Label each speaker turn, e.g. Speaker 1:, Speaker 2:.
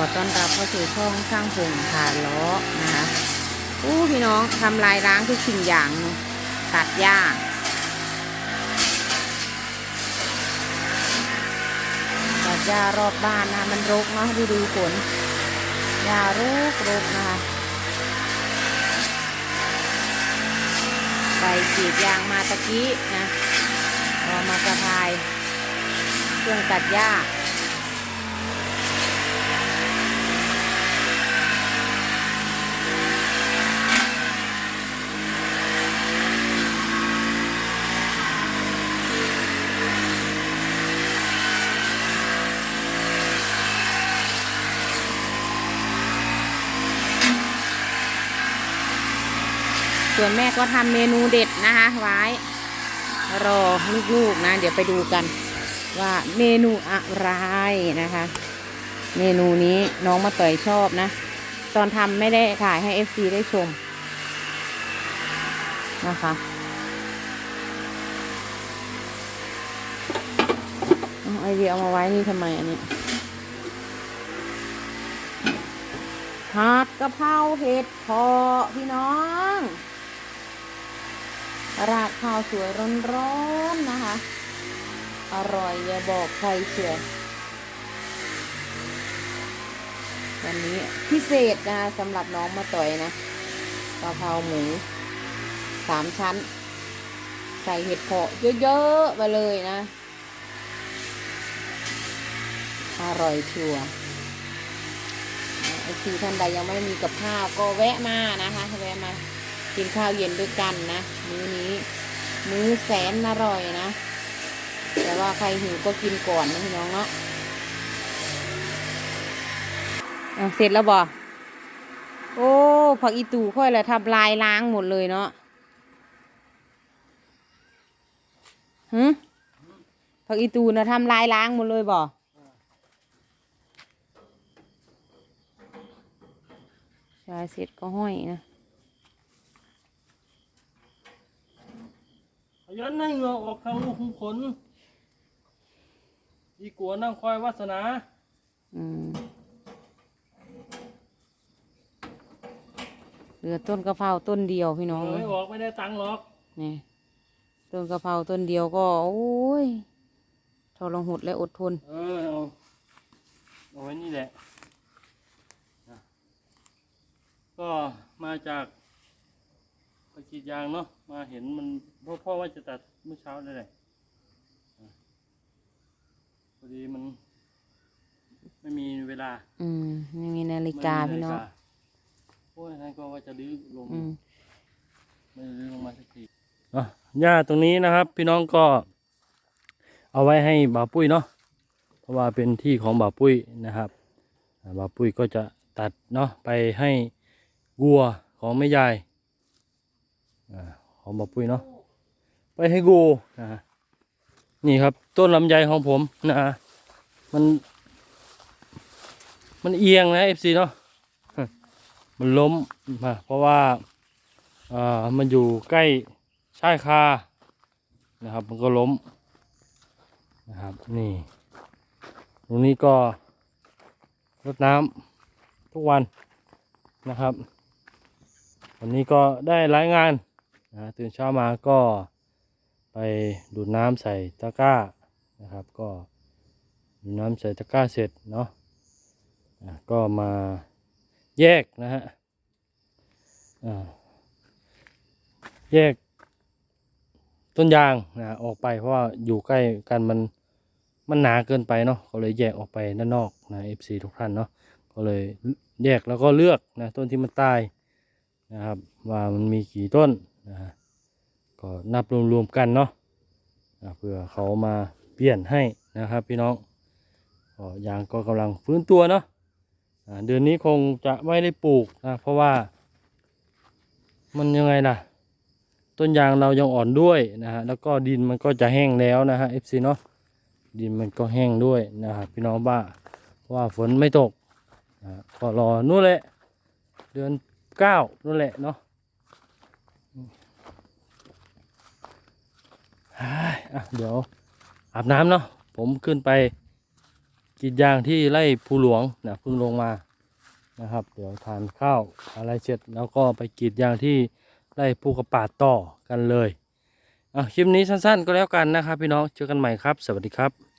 Speaker 1: อต้อนรับเข้าสู่ช่องช่างพงขาล้อนะคะอู้พี่น้องทำลายล้างทุกสิ่งอย่าง ตัดหญ้าตัดหญ้ารอบบ้านนะมันรกเนาะดูดูฝนหญ้ารกรกนะคะไปกรีดยางมาตะกี้นะเอามาสะพาย เครื่องตัดหญ้า ส่วนแม่ก็ทำเมนูเด็ดนะคะไว้รอลูกๆนะ เดี๋ยวไปดูกัน ว่าเมนูอะไรนะคะ เมนูนี้น้องมาต่อยชอบนะ ตอนทำไม่ได้ถ่ายให้ FC ได้ชมนะคะไอเดียเอามาไว้นี่ทำไมอันนี้ผัดกะเพราเห็ดพาะพี่น้อง ราดข้าวสวยร้อนๆนะคะ อร่อยอย่าบอกใครเชียววันนี้พิเศษนะสำหรับน้องมาต่อยนะกะเพราหมูสามชั้น ใส่เห็ดเพาะเยอะๆไปเลยนะ อร่อยชัวร์ไอซีท่านใดยังไม่มีกับข้าวก็แวะมานะคะ แวะมา กินข้าวเย็นด้วยกันนะ มื้อนี้ มื้อแสนอร่อยนะ แต่ว่าใครหิวก็กินก่อนนะพี่น้องเนาะเสร็จแล้วบ่โอ้ผักอีตูค่อยละทำลายล้างหมดเลยเนาะฮึผักอีตูนะทำลายล้างหมดเลยบ่ใช่เสร็จก็ห้อยนะ
Speaker 2: ยันให้เหงือออกทางลูกขุมขนดีกว่านั่งคอยวาสนา
Speaker 1: อืมเหลือต้นกะเพราต้นเดียวพี่น้อง
Speaker 2: ไม่ออกไม่ได้ตังค์หรอก
Speaker 1: นี่ต้นกะเพราต้นเดียวก็โอ้ยทรหดและอดทน
Speaker 2: เออเอาเอาไว้นี่แหละนะก็มาจากไปกรี ดยางเนาะมาเห็นมันพ่อพ่อว่าจะตัดเมื่อเช้าได้เลยอะพอดีมัน ไม่มีเวลา
Speaker 1: อืมไม่มีนาฬิกา
Speaker 2: ไม่มี
Speaker 1: พี่น้อง
Speaker 2: ฬิกโอ้ยนั่นก็ว่าจะลื้อลง
Speaker 1: อืม
Speaker 2: ไม่ได้ลื้อลงมาสักทีอะหญ้าตรงนี้นะครับ พี่น้องก็ เอาไว้ให้บ่าวปุ้ยเนาะเพราะว่าเป็นที่ของบ่าวปุ้ยนะครับอ่าบ่าวปุ้ยก็จะตัดเนาะไปให้วัวของแม่ยาย อาของบ่าวปุ้ยเนาะไปให้กูนะนี่ครับ ต้นลำไยของผมนะฮะมัน มันเอียงนะเอฟซีเนาะมันล้มมาเพราะว่าอ่ามันอยู่ใกล้ชายคานะครับ มันก็ล้มนะครับนี่ตรงนี้ก็รดน้ำทุกวันนะครับ วันนี้ก็ได้รายงาน นะตื่นเช้ามาก็ไปดูดน้ำใส่ตะกร้านะครับ ก็ดูดน้ำใส่ตะกร้าเสร็จเนาะอะก็มาแยกนะฮะแยกต้นยางนะออกไปเพราะว่าอยู่ใกล้กันมันมันหนาเกินไปเนาะก็เลยแยกออกไปด้านนอกนะ FC ทุกท่านเนาะก็เลยแยกแล้วก็เลือกนะต้นที่มันตายนะครับว่ามันมีกี่ต้น นะฮะก็นับรวมๆกันเนาะะเพื่อเขามาเปลี่ยนให้นะครับพี่น้องก็ยางก็กำลังฟื้นตัวเนาะเดือนนี้คงจะไม่ได้ปลูกนะเพราะว่า มันยังไงล่ะ ต้นยางเรายังอ่อนด้วยนะฮะแล้วก็ดินมันก็จะแห้งแล้วนะฮะ FC เนาะดินมันก็แห้งด้วยนะครับพี่น้องบ้าเพราะว่าฝนไม่ตกนะก็รอนู่นแหละ เดือนเก้านู่นแหละเนาะ เดี๋ยวอาบน้ำเนาะผมขึ้นไปกรีดยางที่ไร่ภูหลวงนะเพิ่งลงมานะครับ เดี๋ยวทานข้าวอะไรเสร็จแล้วก็ไปกีดยางที่ไร่ภูกระปาดต่อกันเลยอะคลิปนี้สั้นๆก็แล้วกันนะครับพี่น้องเจอกันใหม่ครับ สวัสดีครับ